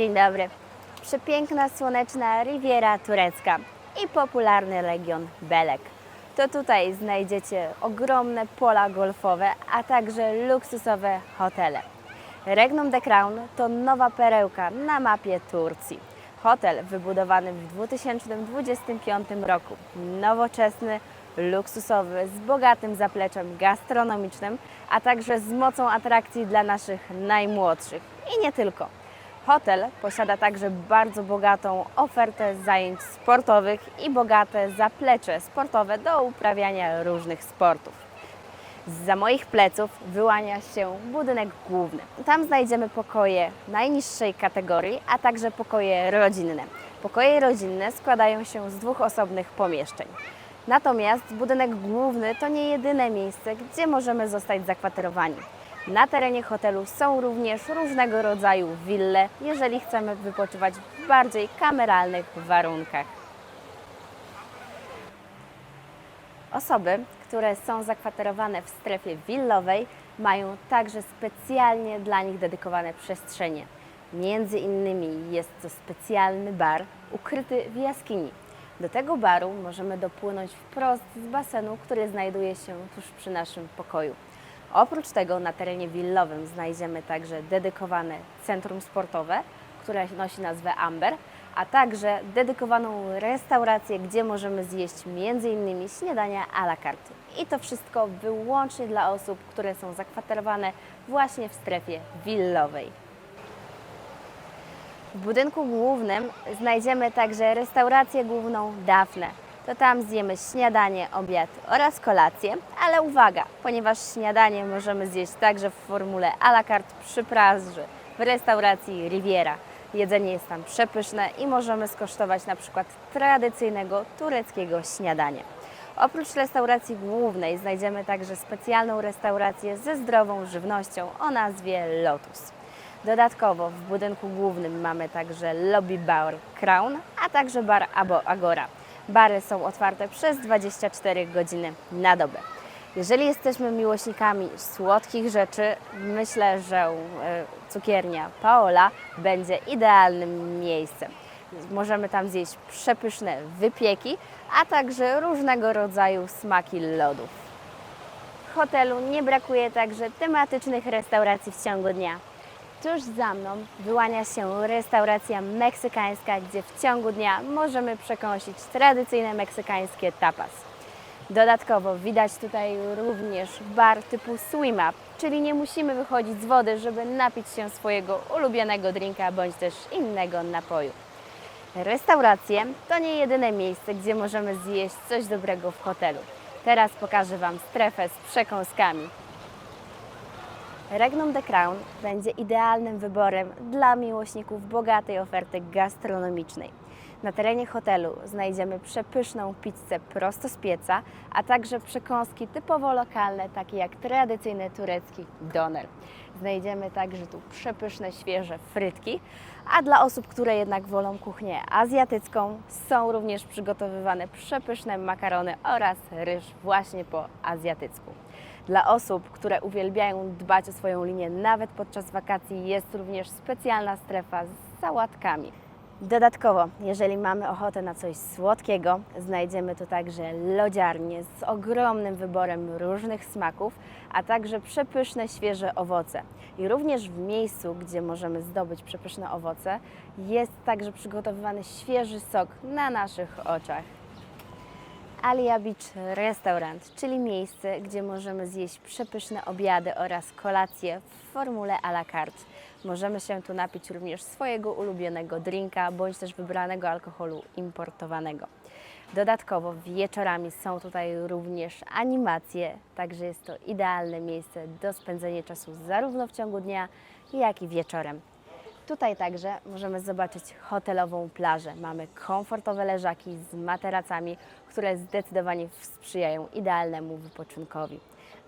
Dzień dobry. Przepiękna, słoneczna Riviera Turecka i popularny region Belek. To tutaj znajdziecie ogromne pola golfowe, a także luksusowe hotele. Regnum de Crown to nowa perełka na mapie Turcji. Hotel wybudowany w 2025 roku. Nowoczesny, luksusowy, z bogatym zapleczem gastronomicznym, a także z mocą atrakcji dla naszych najmłodszych. I nie tylko. Hotel posiada także bardzo bogatą ofertę zajęć sportowych i bogate zaplecze sportowe do uprawiania różnych sportów. Za moich pleców wyłania się budynek główny. Tam znajdziemy pokoje najniższej kategorii, a także pokoje rodzinne. Pokoje rodzinne składają się z dwóch osobnych pomieszczeń. Natomiast budynek główny to nie jedyne miejsce, gdzie możemy zostać zakwaterowani. Na terenie hotelu są również różnego rodzaju wille, jeżeli chcemy wypoczywać w bardziej kameralnych warunkach. Osoby, które są zakwaterowane w strefie willowej, mają także specjalnie dla nich dedykowane przestrzenie. Między innymi jest to specjalny bar ukryty w jaskini. Do tego baru możemy dopłynąć wprost z basenu, który znajduje się tuż przy naszym pokoju. Oprócz tego na terenie willowym znajdziemy także dedykowane centrum sportowe, które nosi nazwę Amber, a także dedykowaną restaurację, gdzie możemy zjeść m.in. śniadania à la carte. I to wszystko wyłącznie dla osób, które są zakwaterowane właśnie w strefie willowej. W budynku głównym znajdziemy także restaurację główną Dafne. To tam zjemy śniadanie, obiad oraz kolację, ale uwaga, ponieważ śniadanie możemy zjeść także w formule à la carte przy plaży w restauracji Riviera. Jedzenie jest tam przepyszne i możemy skosztować na przykład tradycyjnego tureckiego śniadania. Oprócz restauracji głównej znajdziemy także specjalną restaurację ze zdrową żywnością o nazwie Lotus. Dodatkowo w budynku głównym mamy także lobby bar Crown, a także bar Abo Agora. Bary są otwarte przez 24 godziny na dobę. Jeżeli jesteśmy miłośnikami słodkich rzeczy, myślę, że e, cukiernia Paola będzie idealnym miejscem. Możemy tam zjeść przepyszne wypieki, a także różnego rodzaju smaki lodów. W hotelu nie brakuje także tematycznych restauracji w ciągu dnia. Tuż za mną wyłania się restauracja meksykańska, gdzie w ciągu dnia możemy przekąsić tradycyjne meksykańskie tapas. Dodatkowo widać tutaj również bar typu swim up, czyli nie musimy wychodzić z wody, żeby napić się swojego ulubionego drinka bądź też innego napoju. Restauracje to nie jedyne miejsce, gdzie możemy zjeść coś dobrego w hotelu. Teraz pokażę Wam strefę z przekąskami. Regnum de Crown będzie idealnym wyborem dla miłośników bogatej oferty gastronomicznej. Na terenie hotelu znajdziemy przepyszną pizzę prosto z pieca, a także przekąski typowo lokalne, takie jak tradycyjny turecki doner. Znajdziemy także tu przepyszne, świeże frytki, a dla osób, które jednak wolą kuchnię azjatycką, są również przygotowywane przepyszne makarony oraz ryż właśnie po azjatycku. Dla osób, które uwielbiają dbać o swoją linię nawet podczas wakacji, jest również specjalna strefa z sałatkami. Dodatkowo, jeżeli mamy ochotę na coś słodkiego, znajdziemy tu także lodziarnię z ogromnym wyborem różnych smaków, a także przepyszne świeże owoce. I również w miejscu, gdzie możemy zdobyć przepyszne owoce, jest także przygotowywany świeży sok na naszych oczach. Alia Restaurant, czyli miejsce, gdzie możemy zjeść przepyszne obiady oraz kolacje w formule à la carte. Możemy się tu napić również swojego ulubionego drinka bądź też wybranego alkoholu importowanego. Dodatkowo wieczorami są tutaj również animacje, także jest to idealne miejsce do spędzenia czasu zarówno w ciągu dnia, jak i wieczorem. Tutaj także możemy zobaczyć hotelową plażę. Mamy komfortowe leżaki z materacami, które zdecydowanie sprzyjają idealnemu wypoczynkowi.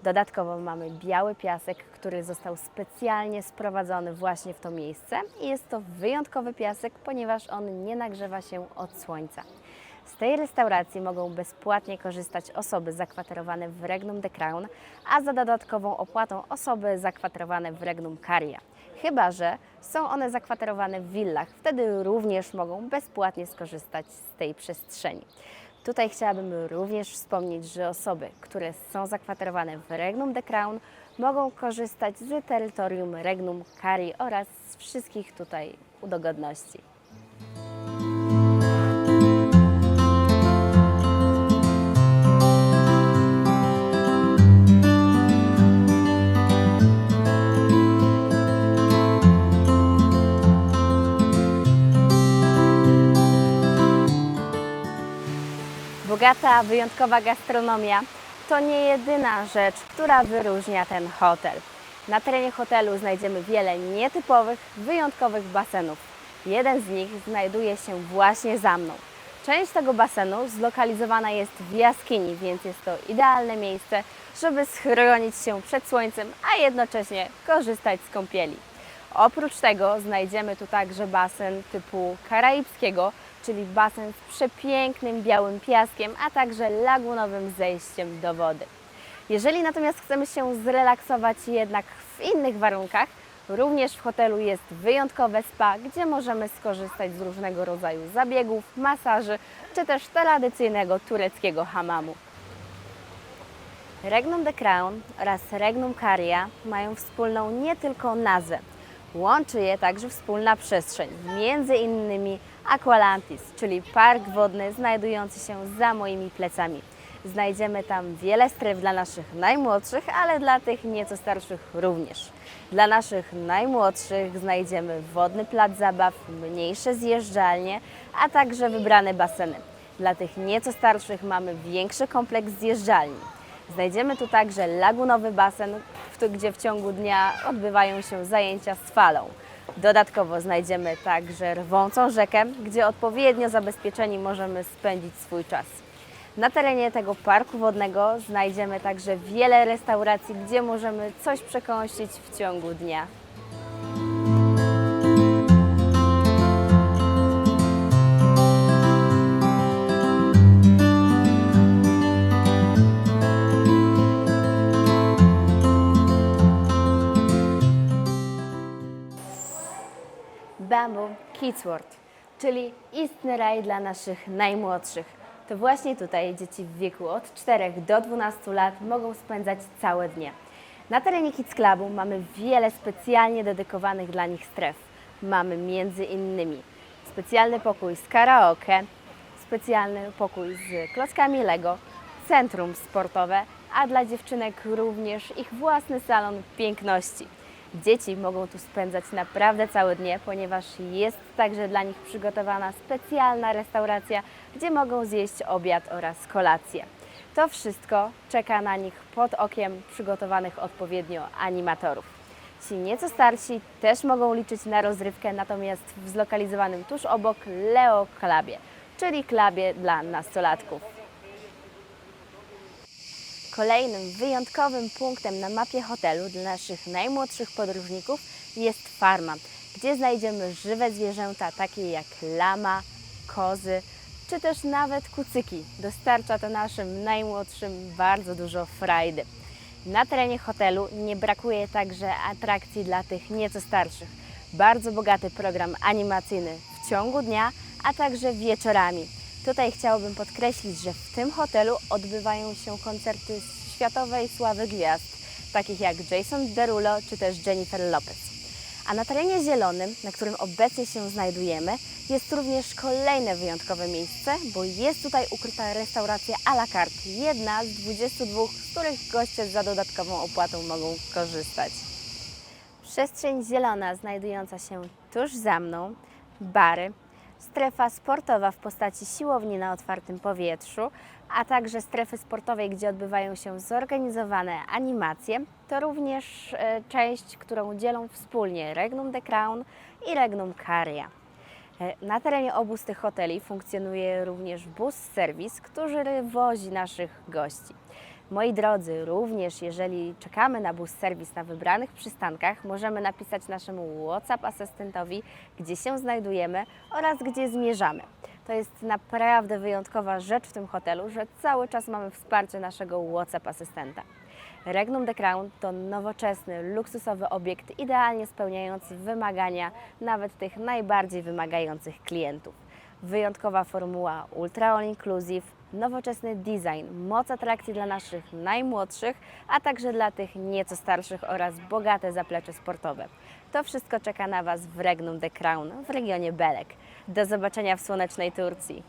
Dodatkowo mamy biały piasek, który został specjalnie sprowadzony właśnie w to miejsce i jest to wyjątkowy piasek, ponieważ on nie nagrzewa się od słońca. Z tej restauracji mogą bezpłatnie korzystać osoby zakwaterowane w Regnum de Crown, a za dodatkową opłatą osoby zakwaterowane w Regnum Caria. Chyba, że są one zakwaterowane w willach, wtedy również mogą bezpłatnie skorzystać z tej przestrzeni. Tutaj chciałabym również wspomnieć, że osoby, które są zakwaterowane w Regnum de Crown, mogą korzystać z terytorium Regnum Cari oraz z wszystkich tutaj udogodności. Bogata, wyjątkowa gastronomia to nie jedyna rzecz, która wyróżnia ten hotel. Na terenie hotelu znajdziemy wiele nietypowych, wyjątkowych basenów. Jeden z nich znajduje się właśnie za mną. Część tego basenu zlokalizowana jest w jaskini, więc jest to idealne miejsce, żeby schronić się przed słońcem, a jednocześnie korzystać z kąpieli. Oprócz tego znajdziemy tu także basen typu karaibskiego, czyli basen z przepięknym białym piaskiem, a także lagunowym zejściem do wody. Jeżeli natomiast chcemy się zrelaksować jednak w innych warunkach, również w hotelu jest wyjątkowe spa, gdzie możemy skorzystać z różnego rodzaju zabiegów, masaży, czy też tradycyjnego tureckiego hamamu. Regnum de Crown oraz Regnum Caria mają wspólną nie tylko nazwę. Łączy je także wspólna przestrzeń, między innymi Aqualantis, czyli park wodny znajdujący się za moimi plecami. Znajdziemy tam wiele stref dla naszych najmłodszych, ale dla tych nieco starszych również. Dla naszych najmłodszych znajdziemy wodny plac zabaw, mniejsze zjeżdżalnie, a także wybrane baseny. Dla tych nieco starszych mamy większy kompleks zjeżdżalni. Znajdziemy tu także lagunowy basen, gdzie w ciągu dnia odbywają się zajęcia z falą. Dodatkowo znajdziemy także rwącą rzekę, gdzie odpowiednio zabezpieczeni możemy spędzić swój czas. Na terenie tego parku wodnego znajdziemy także wiele restauracji, gdzie możemy coś przekąsić w ciągu dnia. Czyli istny raj dla naszych najmłodszych. To właśnie tutaj dzieci w wieku od 4 do 12 lat mogą spędzać całe dnie. Na terenie Kids Clubu mamy wiele specjalnie dedykowanych dla nich stref. Mamy między innymi specjalny pokój z karaoke, specjalny pokój z klockami Lego, centrum sportowe, a dla dziewczynek również ich własny salon piękności. Dzieci mogą tu spędzać naprawdę całe dnie, ponieważ jest także dla nich przygotowana specjalna restauracja, gdzie mogą zjeść obiad oraz kolację. To wszystko czeka na nich pod okiem przygotowanych odpowiednio animatorów. Ci nieco starsi też mogą liczyć na rozrywkę, natomiast w zlokalizowanym tuż obok Leo Klabie, czyli klubie dla nastolatków. Kolejnym wyjątkowym punktem na mapie hotelu dla naszych najmłodszych podróżników jest farma, gdzie znajdziemy żywe zwierzęta takie jak lama, kozy czy też nawet kucyki. Dostarcza to naszym najmłodszym bardzo dużo frajdy. Na terenie hotelu nie brakuje także atrakcji dla tych nieco starszych. Bardzo bogaty program animacyjny w ciągu dnia, a także wieczorami. Tutaj chciałabym podkreślić, że w tym hotelu odbywają się koncerty światowej sławy gwiazd, takich jak Jason Derulo czy też Jennifer Lopez. A na terenie zielonym, na którym obecnie się znajdujemy, jest również kolejne wyjątkowe miejsce, bo jest tutaj ukryta restauracja à la carte, jedna z 22, z których goście za dodatkową opłatą mogą korzystać. Przestrzeń zielona znajdująca się tuż za mną, bary, strefa sportowa w postaci siłowni na otwartym powietrzu, a także strefy sportowej, gdzie odbywają się zorganizowane animacje, to również e, część, którą dzielą wspólnie Regnum de Crown i Regnum Caria. E, Na terenie obu z tych hoteli funkcjonuje również bus serwis, który wozi naszych gości. Moi drodzy, również jeżeli czekamy na bus serwis na wybranych przystankach, możemy napisać naszemu WhatsApp asystentowi, gdzie się znajdujemy oraz gdzie zmierzamy. To jest naprawdę wyjątkowa rzecz w tym hotelu, że cały czas mamy wsparcie naszego WhatsApp asystenta. Regnum de Crown to nowoczesny, luksusowy obiekt, idealnie spełniający wymagania nawet tych najbardziej wymagających klientów. Wyjątkowa formuła Ultra All Inclusive, nowoczesny design, moc atrakcji dla naszych najmłodszych, a także dla tych nieco starszych oraz bogate zaplecze sportowe. To wszystko czeka na Was w Regnum de Crown w regionie Belek. Do zobaczenia w słonecznej Turcji.